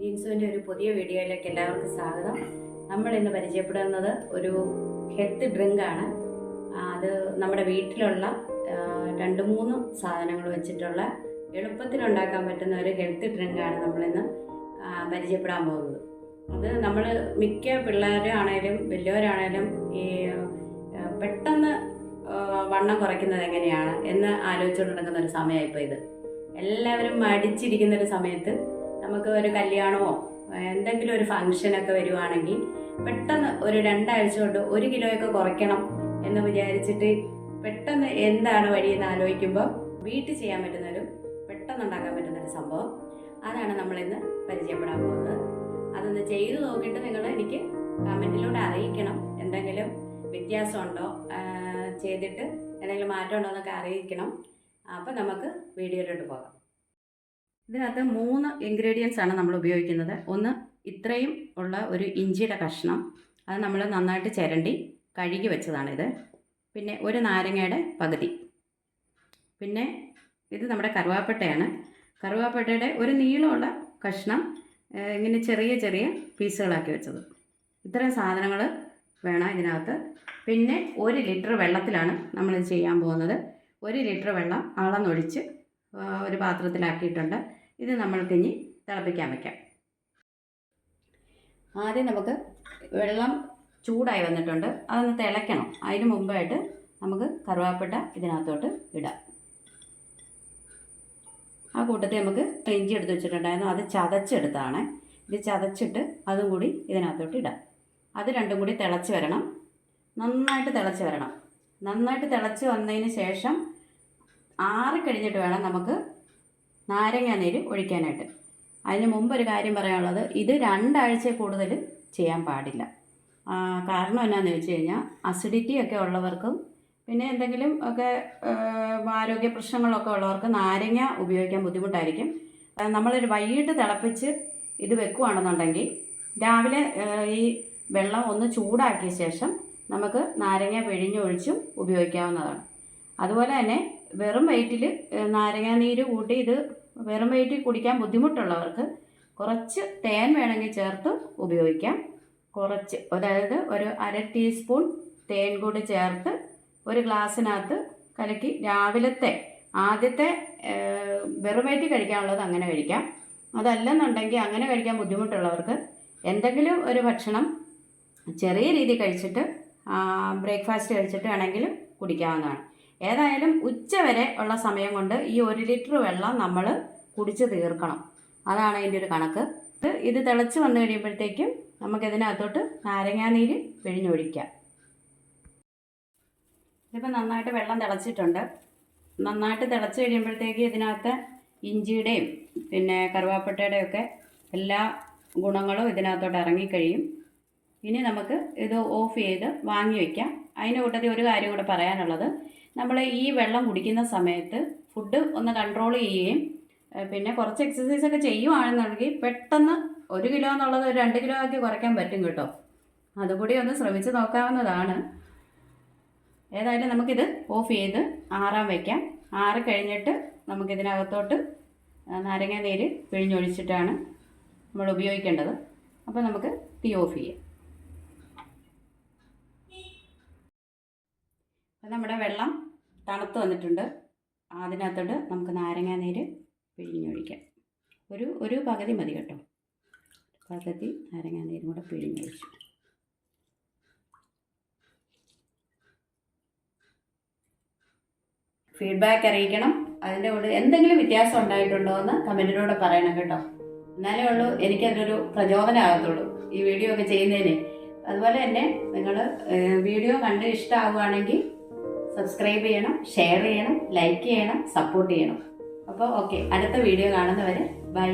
ജീൻസുവിന്റെ ഒരു പുതിയ വീഡിയോയിലേക്ക് എല്ലാവർക്കും സ്വാഗതം. നമ്മൾ ഇന്ന് പരിചയപ്പെടുന്നത് ഒരു ഹെൽത്ത് ഡ്രിങ്ക് ആണ്. അത് നമ്മുടെ വീട്ടിലുള്ള രണ്ട് മൂന്ന് സാധനങ്ങൾ വെച്ചിട്ടുള്ള എളുപ്പത്തിൽ ഉണ്ടാക്കാൻ പറ്റുന്ന ഒരു ഹെൽത്ത് ഡ്രിങ്ക് ആണ് നമ്മളിന്ന് പരിചയപ്പെടാൻ പോകുന്നത്. അത് നമ്മൾ മിക്ക പിള്ളേരാണേലും വലിയവരാണേലും ഈ പെട്ടെന്ന് വണ്ണം കുറയ്ക്കുന്നത് എങ്ങനെയാണ് എന്ന് ആലോചിച്ചുകൊണ്ട് നടക്കുന്ന ഒരു സമയമായിപ്പോൾ ഇത് എല്ലാവരും മടിച്ചിരിക്കുന്ന ഒരു സമയത്ത് നമുക്ക് ഒരു കല്യാണമോ എന്തെങ്കിലും ഒരു ഫംഗ്ഷനൊക്കെ വരുവാണെങ്കിൽ പെട്ടെന്ന് ഒരു രണ്ടാഴ്ച കൊണ്ട് ഒരു കിലോയൊക്കെ കുറയ്ക്കണം എന്ന് വിചാരിച്ചിട്ട് പെട്ടെന്ന് എന്താണ് വഴി എന്ന് ആലോചിക്കുമ്പോൾ വീട്ടിൽ ചെയ്യാൻ പറ്റുന്നൊരു പെട്ടെന്ന് ഉണ്ടാക്കാൻ പറ്റുന്നൊരു സംഭവം. അതാണ് നമ്മളിന്ന് പരിചയപ്പെടാൻ പോകുന്നത്. അതൊന്ന് ചെയ്തു നോക്കിയിട്ട് നിങ്ങൾ എനിക്ക് കമന്റിലൂടെ അറിയിക്കണം. എന്തെങ്കിലും വ്യത്യാസമുണ്ടോ? ചെയ്തിട്ട് എന്തെങ്കിലും മാറ്റമുണ്ടോ എന്നൊക്കെ അറിയിക്കണം. അപ്പോൾ നമുക്ക് വീഡിയോയിലോട്ട് പോകാം. ഇതിനകത്ത് മൂന്ന് ഇൻഗ്രീഡിയൻസ് ആണ് നമ്മൾ ഉപയോഗിക്കുന്നത്. ഒന്ന് ഇത്രയും ഉള്ള ഒരു ഇഞ്ചിയുടെ കഷ്ണം. അത് നമ്മൾ നന്നായിട്ട് ചിരണ്ടി കഴുകി വെച്ചതാണിത്. പിന്നെ ഒരു നാരങ്ങയുടെ പകുതി. പിന്നെ ഇത് നമ്മുടെ കറുവാപ്പട്ടയാണ്. കറുവാപ്പട്ടയുടെ ഒരു നീളമുള്ള കഷ്ണം ഇങ്ങനെ ചെറിയ ചെറിയ പീസുകളാക്കി വെച്ചത്. ഇത്രയും സാധനങ്ങൾ വേണം ഇതിനകത്ത്. പിന്നെ ഒരു ലിറ്റർ വെള്ളത്തിലാണ് നമ്മളിത് ചെയ്യാൻ പോകുന്നത്. ഒരു ലിറ്റർ വെള്ളം അളന്നൊഴിച്ച് ഒരു പാത്രത്തിലാക്കിയിട്ടുണ്ട്. ഇത് നമ്മൾക്ക് ഇനി തിളപ്പിക്കാൻ വയ്ക്കാം ആദ്യം നമുക്ക് വെള്ളം ചൂടായി വന്നിട്ടുണ്ട്. അതൊന്ന് തിളയ്ക്കണം. അതിന് മുമ്പായിട്ട് നമുക്ക് കറുവാപ്പട്ട ഇതിനകത്തോട്ട് ഇടാം. ആ കൂട്ടത്തിൽ നമുക്ക് ഇഞ്ചി എടുത്ത് വെച്ചിട്ടുണ്ടായിരുന്നു. അത് ചതച്ചെടുത്താണ് ഇത് ചതച്ചിട്ട് അതും കൂടി ഇതിനകത്തോട്ട് ഇടാം. അത് രണ്ടും കൂടി തിളച്ച് വരണം. നന്നായിട്ട് തിളച്ച് വരണം. നന്നായിട്ട് തിളച്ച് വന്നതിന് ശേഷം ആറി കഴിഞ്ഞിട്ട് വേണം നമുക്ക് നാരങ്ങ നീര് ഒഴിക്കാനായിട്ട്. അതിന് മുമ്പ് ഒരു കാര്യം പറയാനുള്ളത് ഇത് രണ്ടാഴ്ച കൂടുതൽ ചെയ്യാൻ പാടില്ല. കാരണം എന്നാന്ന് വെച്ച് കഴിഞ്ഞാൽ അസിഡിറ്റി ഒക്കെ ഉള്ളവർക്കും പിന്നെ എന്തെങ്കിലും ഒക്കെ ആരോഗ്യ പ്രശ്നങ്ങളൊക്കെ ഉള്ളവർക്ക് നാരങ്ങ ഉപയോഗിക്കാൻ ബുദ്ധിമുട്ടായിരിക്കും. നമ്മളൊരു വൈകിട്ട് തിളപ്പിച്ച് ഇത് വെക്കുകയാണെന്നുണ്ടെങ്കിൽ രാവിലെ ഈ വെള്ളം ഒന്ന് ചൂടാക്കിയ ശേഷം നമുക്ക് നാരങ്ങ പിഴിഞ്ഞൊഴിച്ചും ഉപയോഗിക്കാവുന്നതാണ്. അതുപോലെ തന്നെ വെറും വയറ്റിൽ നാരങ്ങ നീര് കൂട്ടി ഇത് വെറും വയറ്റിൽ കുടിക്കാൻ ബുദ്ധിമുട്ടുള്ളവർക്ക് കുറച്ച് തേൻ വേണമെങ്കിൽ ചേർത്ത് ഉപയോഗിക്കാം. കുറച്ച് അതായത് ഒരു അര ടീസ്പൂൺ തേൻ കൂടി ചേർത്ത് ഒരു ഗ്ലാസ്സിനകത്ത് കലക്കി രാവിലത്തെ ആദ്യത്തെ ഏഹ്, വെറും വയറ്റിൽ കഴിക്കാനുള്ളത് അങ്ങനെ കഴിക്കാം. അതല്ലെന്നുണ്ടെങ്കിൽ അങ്ങനെ കഴിക്കാൻ ബുദ്ധിമുട്ടുള്ളവർക്ക് എന്തെങ്കിലും ഒരു ഭക്ഷണം ചെറിയ രീതിയിൽ കഴിച്ചിട്ട് ബ്രേക്ക്ഫാസ്റ്റ് കഴിച്ചിട്ട് വേണമെങ്കിലും കുടിക്കാവുന്നതാണ്. ഏതായാലും ഉച്ച വരെ ഉള്ള സമയം കൊണ്ട് ഈ ഒരു ലിറ്റർ വെള്ളം നമ്മൾ കുടിച്ച് തീർക്കണം. അതാണ് അതിന്റെ ഒരു കണക്ക്. ഇത് തിളച്ച് വന്നു കഴിയുമ്പോഴത്തേക്കും നമുക്കിതിനകത്തോട്ട് നാരങ്ങാനീര് പിഴിഞ്ഞൊഴിക്കാം. ഇതിപ്പോൾ നന്നായിട്ട് വെള്ളം തിളച്ചിട്ടുണ്ട്. നന്നായിട്ട് തിളച്ച് കഴിയുമ്പോഴത്തേക്ക് ഇതിനകത്ത് ഇഞ്ചിയുടെയും പിന്നെ കറുവാപ്പട്ടയുടെയും ഒക്കെ എല്ലാ ഗുണങ്ങളും ഇതിനകത്തോട്ട് ഇറങ്ങിക്കഴിയും. ഇനി നമുക്ക് ഇത് ഓഫ് ചെയ്ത് വാങ്ങി വയ്ക്കാം. അതിന്റെ കൂട്ടത്തിൽ ഒരു കാര്യം കൂടെ പറയാനുള്ളത്. നമ്മൾ ഈ വെള്ളം കുടിക്കുന്ന സമയത്ത് ഫുഡ് ഒന്ന് കൺട്രോൾ ചെയ്യുകയും പിന്നെ കുറച്ച് എക്സസൈസ് ഒക്കെ ചെയ്യുവാണെന്നുണ്ടെങ്കിൽ പെട്ടെന്ന് ഒരു കിലോ എന്നുള്ളത് ഒരു രണ്ട് കിലോ ആക്കി കുറയ്ക്കാൻ പറ്റും കേട്ടോ. അതുകൂടി ഒന്ന് ശ്രമിച്ച് നോക്കാവുന്നതാണ്. ഏതായാലും നമുക്കിത് ഓഫ് ചെയ്ത് ആറാൻ വയ്ക്കാം ആറ് കഴിഞ്ഞിട്ട് നമുക്കിതിനകത്തോട്ട് നാരങ്ങ നീര് പിഴിഞ്ഞൊഴിച്ചിട്ടാണ് നമ്മൾ ഉപയോഗിക്കേണ്ടത്. അപ്പോൾ നമുക്ക് തീ ഓഫ് ചെയ്യാം. നമ്മുടെ വെള്ളം തണുത്ത് വന്നിട്ടുണ്ട്. അതിനകത്തോട്ട് നമുക്ക് നാരങ്ങാ നീര് പിഴിഞ്ഞൊഴിക്കാം. ഒരു ഒരു പകുതി മതി കേട്ടോ. പകുതി നാരങ്ങാ നീരും കൂടെ പിഴിഞ്ഞൊഴിച്ചു. ഫീഡ്ബാക്ക് അറിയിക്കണം. അതിന്റെ കൂടെ എന്തെങ്കിലും വ്യത്യാസം ഉണ്ടായിട്ടുണ്ടോ എന്ന് കമന്റിലൂടെ പറയണം കേട്ടോ. എന്നാലേ ഉള്ളൂ എനിക്കതൊരു പ്രചോദനമാകത്തുള്ളൂ ഈ വീഡിയോ ഒക്കെ ചെയ്യുന്നതിന്. അതുപോലെ തന്നെ നിങ്ങൾ വീഡിയോ കണ്ട് ഇഷ്ടമാവുകയാണെങ്കിൽ സബ്സ്ക്രൈബ് ചെയ്യണം ഷെയർ ചെയ്യണം ലൈക്ക് ചെയ്യണം സപ്പോർട്ട് ചെയ്യണം. അപ്പോൾ ഓക്കെ അടുത്ത വീഡിയോ കാണുന്നവരെ ബൈ